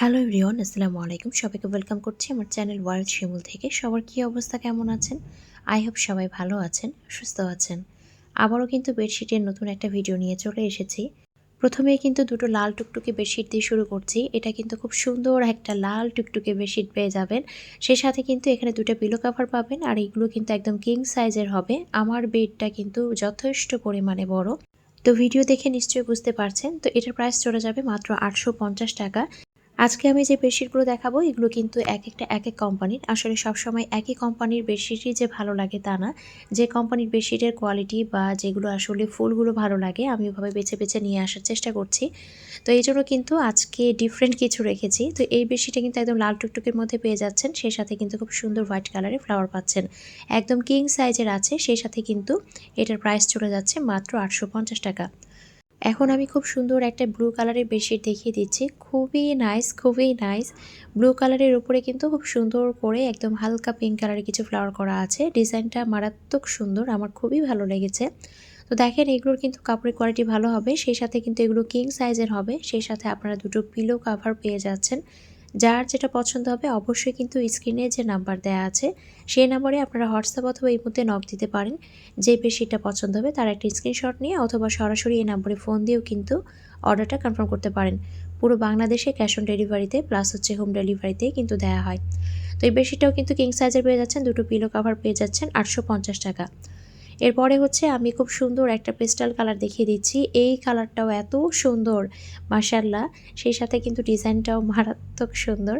Hello everyone, আসসালামু আলাইকুম। সবাইকে ওয়েলকাম করছি আমার চ্যানেল ওয়ার্ল্ড শিমুল থেকে। সবার কী অবস্থা, কেমন আছেন? আই হোপ সবাই ভালো আছেন, সুস্থ আছেন। আবারও কিন্তু বেডশিটের নতুন একটা ভিডিও নিয়ে চলে এসেছি। প্রথমে কিন্তু দুটো লাল টুকটুকে বেডশিট দিয়ে শুরু করছি। এটা কিন্তু খুব সুন্দর একটা লাল টুকটুকে বেডশিট পেয়ে যাবেন। সে সাথে কিন্তু এখানে দুটো পিলো কাভার পাবেন আর এইগুলো কিন্তু একদম কিং সাইজের হবে। আমার বেডটা কিন্তু যথেষ্ট পরিমাণে বড়। তো ভিডিও দেখে নিশ্চয়ই বুঝতে পারছেন। তো এটার প্রাইস চলে যাবে মাত্র আটশো পঞ্চাশ টাকা। আজকে আমি যে বেডশিটগুলো দেখাবো, এগুলো কিন্তু এক একটা এক এক কোম্পানির। আসলে সবসময় একই কোম্পানির বেডশিটই যে ভালো লাগে তা না। যে কোম্পানির বেডশিটের কোয়ালিটি বা যেগুলো আসলে ফুলগুলো ভালো লাগে, আমি ওভাবে বেছে বেছে নিয়ে আসার চেষ্টা করছি। তো এই জন্য কিন্তু আজকে ডিফারেন্ট কিছু রেখেছি। তো এই বেডশিটটা কিন্তু একদম লাল টুকটুকের মধ্যে পেয়ে যাচ্ছেন, সেই সাথে কিন্তু খুব সুন্দর হোয়াইট কালারের ফ্লাওয়ার পাচ্ছেন। একদম কিং সাইজের আছে, সেই সাথে কিন্তু এটার প্রাইস চলে যাচ্ছে মাত্র আটশো পঞ্চাশ টাকা। এখন আমি খুব সুন্দর একটা ব্লু কালারের বেডশিট দেখিয়ে দিচ্ছি। খুবই নাইস খুবই নাইস ব্লু কালারের উপরে কিন্তু খুব সুন্দর করে একদম হালকা পিঙ্ক কালারের কিছু ফ্লাওয়ার করা আছে। ডিজাইনটা মারাত্মক সুন্দর, আমার খুবই ভালো লেগেছে। তো দেখেন এগুলোর কিন্তু কাপড়ের কোয়ালিটি ভালো হবে, সেই সাথে কিন্তু এগুলো কিং সাইজের হবে, সেই সাথে আপনারা দুটো পিলো কাভার পেয়ে যাচ্ছেন। যার যেটা পছন্দ হবে অবশ্যই কিন্তু স্ক্রিনে যে নাম্বার দেওয়া আছে, সেই নাম্বারে আপনারা হোয়াটসঅ্যাপ অথবা এই মধ্যে নক দিতে পারেন। যে বেশিটা পছন্দ হবে তার একটা স্ক্রিনশট নিয়ে অথবা সরাসরি এই নাম্বারে ফোন দিয়েও কিন্তু অর্ডারটা কনফার্ম করতে পারেন। পুরো বাংলাদেশে ক্যাশ অন ডেলিভারিতে প্লাস হচ্ছে হোম ডেলিভারিতে কিন্তু দেওয়া হয়। তো এই বেশিটাও কিন্তু কিং সাইজের পেয়ে যাচ্ছেন, দুটো পিলো কাভার পেয়ে যাচ্ছেন আটশো পঞ্চাশ টাকা। এরপরে হচ্ছে আমি খুব সুন্দর একটা পেস্টাল কালার দেখিয়ে দিচ্ছি। এই কালারটাও এত সুন্দর মার্শাল্লাহ সেই সাথে কিন্তু ডিজাইনটাও মারাত্মক সুন্দর।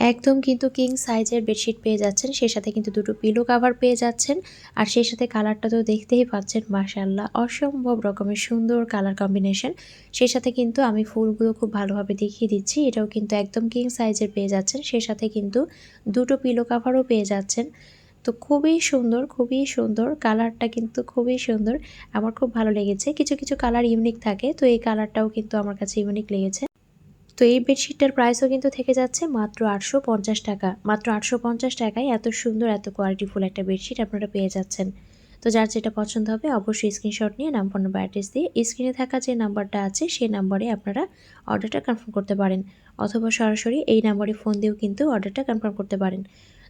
একদম কিন্তু কিং সাইজের বেডশিট পেয়ে যাচ্ছেন, সেই সাথে কিন্তু দুটো পিলো কাভার পেয়ে যাচ্ছেন, আর সেই সাথে কালারটা তো দেখতেই পাচ্ছেন মার্শাল্লাহ অসম্ভব রকমের সুন্দর কালার কম্বিনেশন। সেই সাথে কিন্তু আমি ফুলগুলো খুব ভালোভাবে দেখিয়ে দিচ্ছি, এটাও কিন্তু একদম কিং সাইজের পেয়ে যাচ্ছেন। সেই সাথে কিন্তু দুটো পিলো কাভারও পেয়ে যাচ্ছেন। তো খুবই সুন্দর খুবই সুন্দর। কালারটা কিন্তু খুবই সুন্দর। আমার খুব ভালো লেগেছে। কিছু কিছু কালার ইউনিক থাকে, তো এই কালারটাও কিন্তু আমার কাছে ইউনিক লেগেছে। তো এই বেডশিটটার প্রাইসও কিন্তু থেকে যাচ্ছে মাত্র আটশো পঞ্চাশ টাকা। মাত্র আটশো পঞ্চাশ টাকায় এত সুন্দর, এত কোয়ালিটিফুল একটা বেডশিট আপনারা পেয়ে যাচ্ছেন। তো যার যেটা পছন্দ হবে অবশ্যই স্ক্রিনশট নিয়ে নাম ফোন নাম্বার অ্যাড্রেস দিয়ে স্ক্রিনে থাকা যে নাম্বারটা আছে, সেই নাম্বারে আপনারা অর্ডারটা কনফার্ম করতে পারেন। অথবা সরাসরি এই নাম্বারে ফোন দিয়েও কিন্তু অর্ডারটা কনফার্ম করতে পারেন।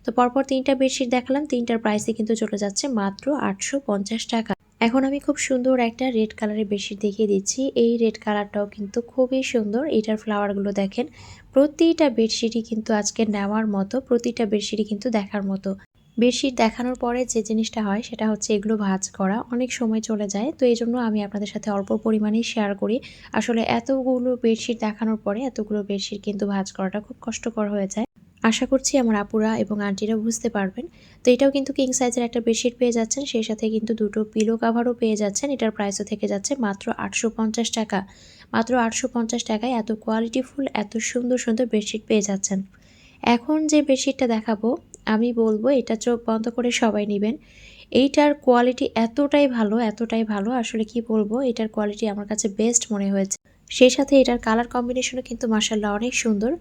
তো পরপর তিনটা বেডশিট দেখালাম, তিনটার প্রাইসে কিন্তু চলে যাচ্ছে মাত্র আটশো পঞ্চাশ টাকা। এখন আমি খুব সুন্দর একটা রেড কালারের বেডশিট দেখিয়ে দিচ্ছি। এই রেড কালারটাও কিন্তু খুবই সুন্দর। এটার ফ্লাওয়ারগুলো দেখেন, প্রতিটা বেডশিটই কিন্তু আজকে নেওয়ার মতো, প্রতিটা বেডশিটই কিন্তু দেখার মতো। বেডশিট দেখানোর পরে যে জিনিসটা হয়, সেটা হচ্ছে এগুলো ভাজ করা। অনেক সময় চলে যায়, তো এই জন্য আমি আপনাদের সাথে অল্প পরিমাণে শেয়ার করি। আসলে এতগুলো বেডশিট দেখানোর পরে এতগুলো বেডশিট কিন্তু ভাজ করাটা খুব কষ্টকর হয়ে যায়। আশা করছি আমার আপুরা এবং আন্টিরা বুঝতে পারবেন। তো এটাও কিন্তু কিং সাইজের একটা বেডশিট পেয়ে যাচ্ছেন, সেই সাথে কিন্তু দুটো পিলো কাভারও পেয়ে যাচ্ছেন। এটার প্রাইসও থেকে যাচ্ছে মাত্র আটশো পঞ্চাশ টাকা। মাত্র আটশো পঞ্চাশ টাকায় এত কোয়ালিটিফুল এত সুন্দর সুন্দর বেডশিট পেয়ে যাচ্ছেন। এখন যে বেডশিটটা দেখাবো, আমি বলব এটা চোখ বন্ধ করে সবাই নেবেন। এইটার কোয়ালিটি এতটাই ভালো এতটাই ভালো, আসলে কি বলব, এটার কোয়ালিটি আমার কাছে বেস্ট মনে হয়েছে। সেই সাথে এটার কালার কম্বিনেশনও কিন্তু মার্শাল্লাহ অনেক সুন্দর।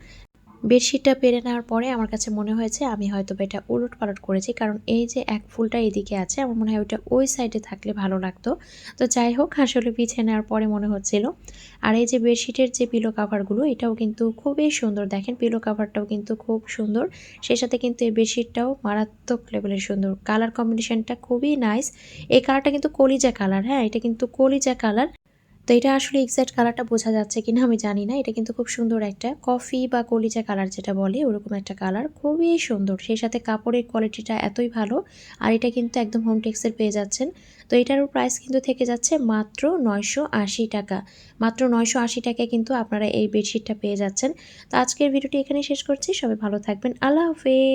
বেডশিটটা পেরে নেওয়ার পরে আমার কাছে মনে হয়েছে আমি হয়তো এটা উলট পালট করেছি, কারণ এই যে এক ফুলটা এদিকে আছে, আমার মনে হয় ওইটা ওই সাইডে থাকলে ভালো লাগতো। তো যাই হোক, আসলে পিছিয়ে নেওয়ার পরে মনে হচ্ছিল। আর এই যে বেডশিটের যে পিলো কাভারগুলো এটাও কিন্তু খুবই সুন্দর। দেখেন পিলো কাভারটাও কিন্তু খুব সুন্দর। সেই সাথে কিন্তু এই বেডশিটটাও মারাত্মক লেভেলের সুন্দর। কালার কম্বিনেশনটা খুবই নাইস এই কালারটা কিন্তু কলিজা কালার হ্যাঁ? এটা কিন্তু কলিজা কালার তো এটা আসলে এক্স্যাক্ট কালারটা বোঝা যাচ্ছে কিনা আমি জানি না। এটা কিন্তু খুব সুন্দর একটা কফি বা কলিজা কালার যেটা বলে, ওরকম একটা কালার খুবই সুন্দর। সেই সাথে কাপড়ের কোয়ালিটিটা এতই ভালো। আর এটা কিন্তু একদম হোম টেক্সের পেয়ে যাচ্ছেন। তো এটারও প্রাইস কিন্তু থেকে যাচ্ছে মাত্র নয়শো আশি টাকা। মাত্র নয়শো আশি টাকায় কিন্তু আপনারা এই বেডশিটটা পেয়ে যাচ্ছেন। তো আজকের ভিডিওটি এখানে শেষ করছি। সবাই ভালো থাকবেন। আল্লাহ হাফেজ।